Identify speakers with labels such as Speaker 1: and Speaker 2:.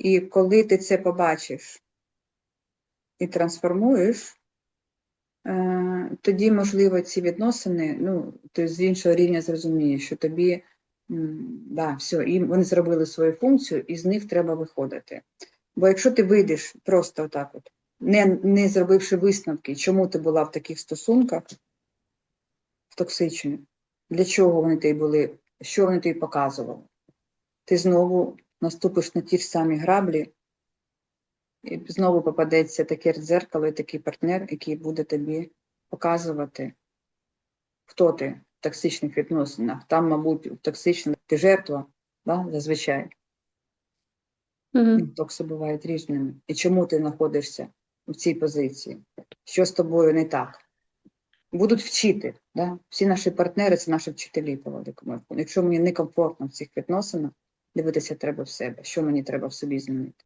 Speaker 1: І коли ти це побачиш і трансформуєш, е, тоді, можливо, ці відносини, ну, ти з іншого рівня зрозумієш, що тобі, да, все, і вони зробили свою функцію, і з них треба виходити. Бо якщо ти вийдеш просто отак, от, не, не зробивши висновки, чому ти була в таких стосунках, в токсичних, для чого вони тобі були, що вони тобі показували, ти знову наступиш на ті ж самі граблі, і знову попадеться таке дзеркало і такий партнер, який буде тобі показувати, хто ти в токсичних відносинах. Там, мабуть, в токсичних ти жертва, да, зазвичай.
Speaker 2: Мгм.
Speaker 1: Токси бувають різними. І чому ти знаходишся в цій позиції? Що з тобою не так? Будуть вчити. Да? Всі наші партнери це наші вчителі по великому. Якщо мені некомфортно в цих відносинах, дивитися треба в себе, що мені треба в собі змінити.